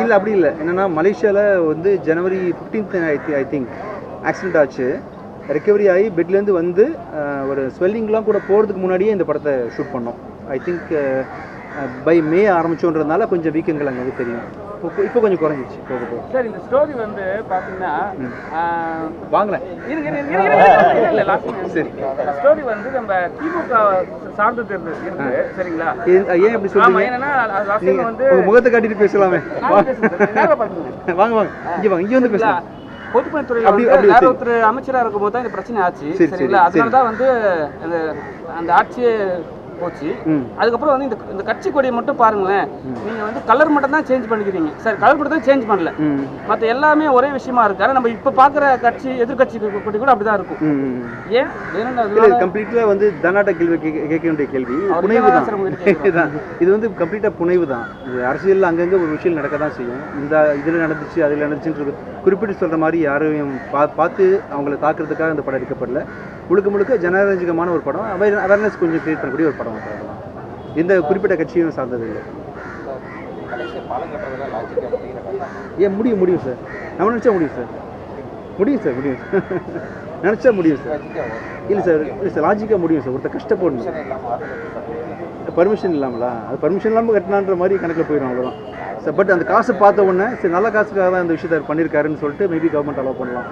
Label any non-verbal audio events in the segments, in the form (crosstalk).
இல்லை அப்படி இல்லை. என்னென்னா மலேசியாவில் வந்து ஜனவரி ஃபிஃப்டீன்த் ஐ திங்க் ஆக்சிடென்ட் ஆச்சு. ரெக்கவரி ஆகி பெட்லேருந்து வந்து ஒரு ஸ்வெல்லிங்லாம் கூட போகிறதுக்கு முன்னாடியே இந்த படத்தை ஷூட் பண்ணோம். ஐ திங்க் பை மே ஆரம்பிச்சோன்றதுனால கொஞ்சம் வீக்கங்கள் அங்கே வந்து தெரியும் இப்போ கொஞ்சம் குறைஞ்சிச்சு போக போக சார் இந்த ஸ்டோரி வந்து பார்த்தீங்கன்னா minute. சரி. ஸ்டோரி வந்து நம்ம திமுக சார்ந்தது இருக்கு, சரிங்களா ஏன் அப்படி ஆமா சொல்றீங்க என்னன்னா வந்து முகத்தை காட்டிட்டு பேசலாமே. (laughs) வாங்க வாங்க இங்கே வாங்க இங்கே வந்து? பேசலாம் அப்படி வேற. ஒருத்தர் அமைச்சரா இருக்கும்போது தான் இந்த பிரச்சனை ஆச்சு சரி, சரி, சரிங்களா அதனால. தான் வந்து அந்த அந்த ஆட்சியே போச்சு. அதுக்கப்புறம் வந்து இந்த இந்த கட்சி கொடியை மட்டும் பாருங்களேன். நீங்க வந்து கலர் மட்டும் தான் சேஞ்ச் பண்ணிக்கிறீங்க. சார் கலர் மட்டும் தான் சேஞ்ச் பண்ணல. மற்ற எல்லாமே ஒரே விஷயமா இருக்கு. ஆனா நம்ம இப்ப பாக்குற கட்சி எதிர்கட்சி கொடி கூட அப்படிதான் இருக்கும். ஏன்? இது கம்ப்ளீட்டாக வந்து தனாட்ட கேள்வி கேட்க வேண்டிய கேள்வி. (laughs) புனைவு தான். இது வந்து கம்ப்ளீட்டாக புனைவு தான். இது அரசியலில் அங்கங்கே ஒரு விஷயம் நடக்க தான் செய்யும். இந்த இதில் நடந்துச்சு அதில் நடந்துச்சுன்றது குறிப்பிட்டு சொல்கிற மாதிரி யாரையும் பா பார்த்து அவங்கள தாக்குறதுக்காக இந்த படம் எடுக்கப்படல. முழுக்க முழுக்க ஜனரஞ்சகமான ஒரு படம். அவேர் அவேர்னஸ் கொஞ்சம் கிரியேட் பண்ணக்கூடிய ஒரு படம். அது எந்த குறிப்பிட்ட கட்சியும் சார்ந்தது இல்லை. ஏன் முடியும் முடியும் சார் நம்ம நினச்சா முடியும் சார் முடியும் சார் முடியும் (laughs) நினச்சா முடியும் சார் இல்லை சார் இல்லை சார் லாஜிக்காக முடியும் சார் ஒருத்தர் கஷ்டப்படணும். பர்மிஷன் இல்லாமலா? அது பர்மிஷன் இல்லாமல் கட்டினான்ற மாதிரி கணக்கில் போயிடும் அவ்வளோதான் சார் பட் அந்த காசு பார்த்த உடனே சரி நல்ல காசுக்காக தான் இந்த விஷயத்தை பண்ணியிருக்காருன்னு சொல்லிட்டு மேபி கவர்மெண்ட் அலோவ் பண்ணலாம்.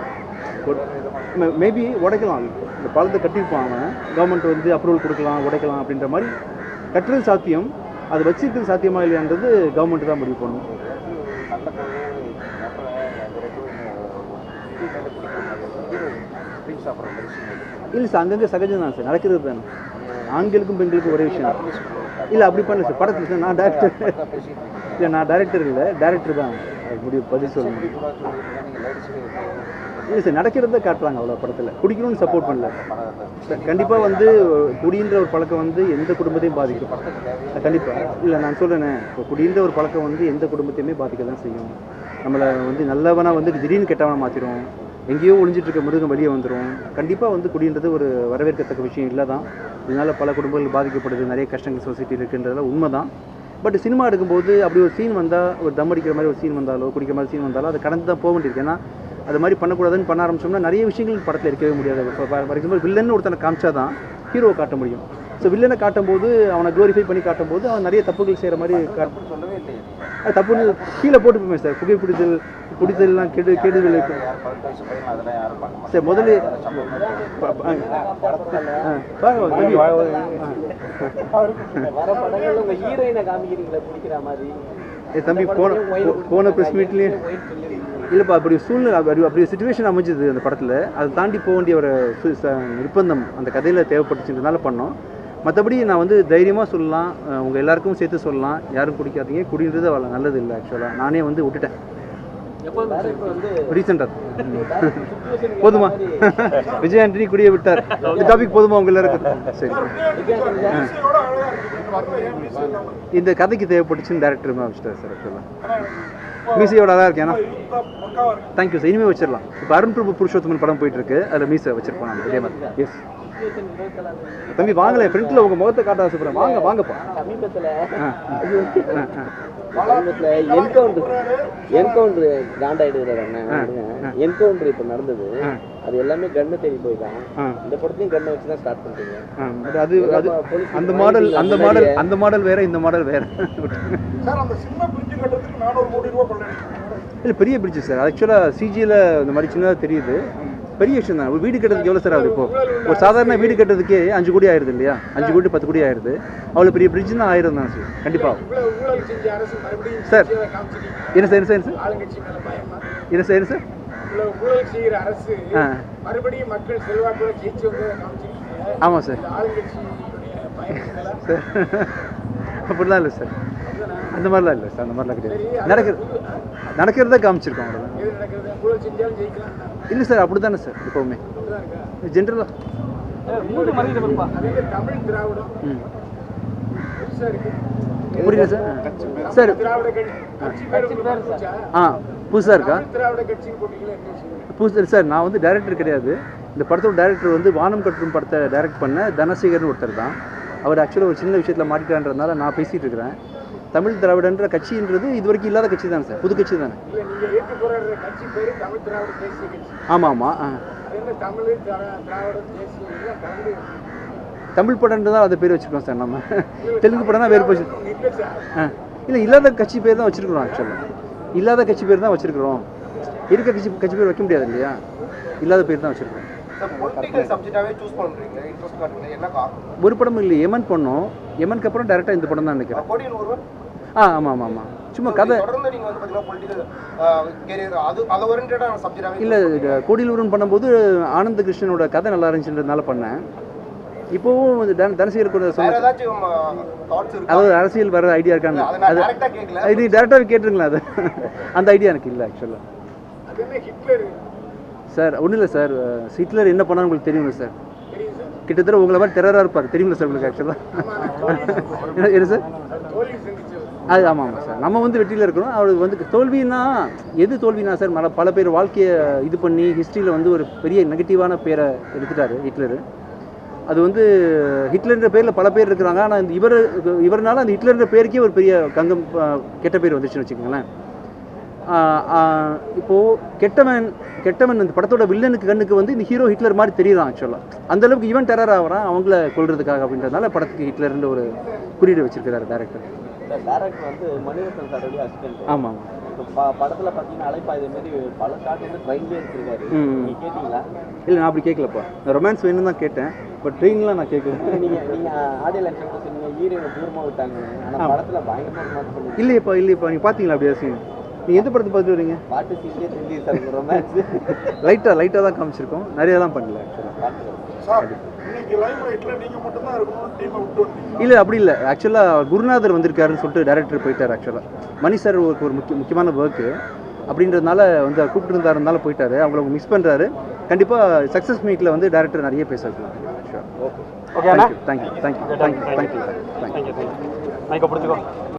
மேபி உடைக்கலாம். இந்த பாலத்தை கட்டியிருப்பான் அவன். கவர்மெண்ட் வந்து அப்ரூவல் கொடுக்கலாம் உடைக்கலாம் அப்படின்ற மாதிரி கட்டுறது சாத்தியம். அது வச்சிருக்கிறது சாத்தியமா இல்லையான்றது கவர்மெண்ட் தான் முடிவு பண்ணணும். இல்லை சார் அங்கங்கே சகஜம் தான் சார். நடக்கிறது தானே. ஆண்களுக்கும் பெண்களுக்கும் ஒரே விஷயம். இல்லை அப்படி பண்ணல சார். படத்தில் சார் நான் டேரக்டர் இல்லை நான் டேரக்டர் இல்லை. டேரக்டர் தான். முடிவு பதில் சொல்லுங்க. இல்லை சார் நடக்கிறத காட்டுறாங்க அவ்வளோ படத்தில். குடிக்கணும்னு சப்போர்ட் பண்ணல. கண்டிப்பாக வந்து குடின்ற ஒரு பழக்கம் வந்து எந்த குடும்பத்தையும் பாதிக்கும். கண்டிப்பாக இல்லை நான் சொல்கிறேனே இப்போ குடின்ற ஒரு பழக்கம் வந்து எந்த குடும்பத்தையுமே பாதிக்க தான் செய்யும். நம்மளை வந்து நல்லவனாக வந்து திடீர்னு கெட்டவனாக மாற்றிடும் எங்கேயோ ஒளிஞ்சிட்டு இருக்க மிருகம் வெளியே வந்துடும் கண்டிப்பாக வந்து குடின்றது ஒரு வரவேற்கத்தக்க விஷயம் இல்லை தான் இதனால் பல குடும்பங்கள் பாதிக்கப்படுது. நிறைய கஷ்டங்கள் சொசைட்டி இருக்குன்றதெல்லாம் உண்மை தான் பட் சினிமா எடுக்கும்போது அப்படி ஒரு சீன் வந்தால் ஒரு தம் அடிக்கிற மாதிரி ஒரு சீன் வந்தாலோ குடிக்கிற மாதிரி சீன் வந்தாலோ அதை கடந்து தான் போக வேண்டியிருக்கு. ஏன்னா அது மாதிரி பண்ணக்கூடாதுன்னு பண்ண ஆரம்பிச்சோம்னா நிறைய விஷயங்கள் படத்தில் இருக்கவே முடியாது. ஃபார் எக்ஸாம்பிள் வில்லன்னு ஒருத்தனை காமிச்சா தான் ஹீரோவை காட்ட முடியும். ஸோ வில்லனை காட்டும்போது அவனை க்ளோரிஃபை பண்ணி காட்டும்போது அவன் நிறைய தப்புகள் செய்கிற மாதிரி காட்டு அது தப்புன்னு கீழே போட்டு போவேன் சார். புகை பிடித்தல் பிடித்தல்லாம் கெடு கெடு விளைவிக்கும் சரி முதல்ல தம்பி. போன போன ப்ரெஸ் மீட்லேயே இல்லைப்பா அப்படி சூழ்நிலை அப்படி அப்படி சுச்சுவேஷன் அமைஞ்சது அந்த படத்தில். அதை தாண்டி போக வேண்டிய ஒரு நிர்பந்தம் அந்த கதையில் தேவைப்பட்டுச்சுன்றதுனால பண்ணோம். மற்றபடி நான் வந்து தைரியமாக சொல்லலாம். அஹ் உங்க எல்லாருக்கும் சேர்த்து சொல்லலாம். யாரும் குடிக்காதீங்க. குடின்றது அவ்வளோ நல்லது இல்லை ஆக்சுவலாக நானே வந்து விட்டுட்டேன். எப்போதும் இப்போ வந்து ரீசெண்டாக (laughs) போதுமா? (laughs) விஜய் ஆண்டனி குடியை விட்டார். இந்த டாபிக் போதுமா உங்க எல்லாருக்கும்? சரி. ஆ. இந்த கதைக்கு தேவைப்பட்டுச்சுன்னு டேரக்டர் வச்சுட்டார் சார் ஆக்சுவலாக மீசையோட தான் இருக்கேன் தேங்க்யூ சார் இனிமேல் வச்சிடலாம். இப்போ அருண் பிரபு புருஷோத்தமன் படம் போயிட்டு இருக்கு. அதில் மீசை வச்சிருப்போம் நான் இதே மாதிரி. எஸ் தம்பி வாங்கல ஃப்ரண்ட்ல உங்க முகத்தை காட்ட ஆசைப்படுறேன். வாங்க வாங்கப்பா சமீபத்துல. சமீபத்துல என்கவுண்டர் என்கவுண்டர் காண்டாயிடுறாரு அண்ணன் என்கவுண்டர் இப்போ நடந்தது. அது எல்லாமே கண்ணை தேடி போய்தான் ஆ. இந்த படத்துலயும் கண்ணை வச்சு தான் ஸ்டார்ட் but அது அது அந்த மாடல் அந்த மாடல் அந்த மாடல் வேற இந்த மாடல் வேற. சார் அந்த சின்ன பிரிட்ஜ் கட்டுறதுக்கு நானூறு கோடி ரூபாய் கொள்ளடிச்சு இல்லை பெரிய பிரிட்ஜ் சார் ஆக்சுவலாக சிஜியில் இந்த மாதிரி சின்னதாக தெரியுது. பெரிய விஷயம் தான். வீடு கட்டுறதுக்கு எவ்வளோ சார் ஆகுது இப்போ? ஒரு சாதாரண வீடு கட்டுறதுக்கே அஞ்சு கோடி ஆயிருது இல்லையா? அஞ்சு கோடி பத்து கோடி ஆயிருது. அவ்வளோ பெரிய பிரிட்ஜ்னா ஆயிரம் தான் சார். கண்டிப்பாக சார். என்ன சார் என்ன சார் என்ன சார்? என்ன சார் என்ன சார்? ஆமாம் சார் அப்படிலாம் இல்லை சார். அந்த மாதிரிலாம் இல்லை சார் அந்த மாதிரிலாம் கிடையாது. நடக்குது. நடக்கிறத காமிச்சிருக்கோம் அவ்வளோதான் எது நடக்கிறது ஊழல் செஞ்சாலும் ஜெயிக்கலாம். இல்லை சார் அப்படி தானே சார் எப்போவுமே. ஜென்ரலாக ம். புரியல சார்? சார்? ஆ. புதுசாக இருக்கா? புதுசு சார் நான் வந்து டைரக்டர் கிடையாது. இந்த படத்தோட டைரக்டர் வந்து வானம் கட்டும் படத்தை டைரக்ட் பண்ண தனசேகர்னு ஒருத்தர் தான். அவர் ஆக்சுவலாக ஒரு சின்ன விஷயத்தில் மாட்டிட்டான்றதுனால நான் பேசிகிட்டு இருக்கிறேன். தமிழ் திராவிடன்ற கட்சின்றது இது வரைக்கும் இல்லாத கட்சி தானே சார்? புது கட்சி தானே? பேரு ஆமாம் ஆமாம் ஆ. தமிழ் படம்னு தான் அதை பேர் வச்சுருக்கோம் சார் நம்ம. தெலுங்கு படம் தான் போச்சு. சார். ஆ. இல்லை இல்லாத கட்சி பேர் தான் வச்சுருக்குறோம் ஆக்சுவலாக இல்லாத கட்சி பேர் தான் வச்சுருக்குறோம். இருக்க கட்சி கட்சி பேர் வைக்க முடியாது இல்லையா? இல்லாத பேர் தான் வச்சுருக்கோம். ஒரு படம் இல்லை எமன் பண்ணோம் எமனுக்கு அப்புறம் டேரெக்டாக இந்த படம் தான் நினைக்கிறேன். ஆ ஆமாம் ஆமாம் ஆமாம் சும்மா கதை இல்லை கோடியிலூரன் பண்ணும்போது ஆனந்த கிருஷ்ணனோட கதை நல்லா இருந்துச்சுன்றதுனால பண்ணேன். இப்போவும் தன தனசேகர் கூட சொன்ன அதாவது அரசியல் வர ஐடியா இருக்கான்னு. அதை இது டேரெக்டாக கேட்டுருங்களா அது. அந்த ஐடியா எனக்கு இல்லை ஆக்சுவலாக சார் ஒன்றும் இல்லை சார். ஹிட்லர் என்ன பண்ணான்னு உங்களுக்கு தெரியும் சார்? கிட்டத்தட்ட உங்களை மாதிரி டெரராக இருப்பார். தெரியுங்களா சார் உங்களுக்கு ஆக்சுவலாக என்ன சார் அது ஆமாம் ஆமாம் சார் நம்ம வந்து வெற்றியில் இருக்கிறோம். அவர் வந்து தோல்வின்னா எது தோல்வினா சார் மல பல பேர் வாழ்க்கையை இது பண்ணி ஹிஸ்ட்ரியில் வந்து ஒரு பெரிய நெகட்டிவான பேரை எடுத்துட்டாரு ஹிட்லர். அது வந்து ஹிட்லர்ன்ற பேரில் பல பேர் இருக்கிறாங்க. ஆனால் இந்த இவர் இவர்னால அந்த ஹிட்லர்ன்ற பேருக்கே ஒரு பெரிய கங்கம் கெட்ட பேர் வந்துச்சுன்னு வச்சுக்கோங்களேன். ஆ, ஆ, இப்போ கெட்டவன் கெட்டவன் இந்த படத்தோட வில்லனுக்கு கண்ணுக்கு வந்து இந்த ஹீரோ ஹிட்லர் மாதிரி தெரியுறான் ஆக்சுவலாக அந்த அளவுக்கு இவன் டெரர் ஆகிறான் அவங்கள கொல்றதுக்காக அப்படின்றதுனால படத்துக்கு ஹிட்லர்ன்ற ஒரு குறியீடு வச்சிருக்கிறாரு டேரக்டர் டேரக்டர் வந்து மணிரத்னம் சாரோடைய அசிஸ்டன்ட் ஆமாம் இப்போ படத்தில் பார்த்தீங்கன்னா அலைப்பா இது மாதிரி பல ஷாட் வந்து ட்ரெயின்லேயே எடுத்திருக்காரு ம். நீங்கள் கேட்டிங்களா? இல்லை நான் அப்படி கேட்கலப்பா நான் ரொமான்ஸ் வேணும்னு தான் கேட்டேன் பட் ட்ரெயின்லாம் நான் கேட்கல நீங்கள் நீங்கள் ஆடியோ லட்சம் சொன்னீங்க ஹீரோயினை தூரமாக விட்டாங்க ஆனால் ஆமா. படத்தில் பண்ணி இல்லையப்பா இல்லையப்பா நீங்கள் பார்த்தீங்களா அப்படியா சீன் நீங்கள் எந்த படத்தை பார்த்துட்டு வரீங்க? பாட்டு சீன்லேயே தெரியுது சார் ரொமான்ஸ் லைட்டாக லைட்டாக தான் காமிச்சிருக்கோம். நிறையலாம் பண்ணல இல்லை அப்படி இல்லை. ஆக்சுவலாக குருநாதர் வந்திருக்காருன்னு சொல்லிட்டு டேரக்டர் போயிட்டார் ஆக்சுவலாக மணி சார் ஒரு ஒரு முக்கிய முக்கியமான ஒர்க்கு அப்படின்றதுனால வந்து கூப்பிட்டு இருந்தாருனால போயிட்டாரு. அவங்கள மிஸ் பண்ணுறாரு கண்டிப்பாக சக்ஸஸ் மீட்டில் வந்து டேரக்டர் நிறைய பேசுறாரு ஓகேண்ணா thank you thank you thank you thank you thank you thank you மைக்கை பிடிச்சிக்கோ.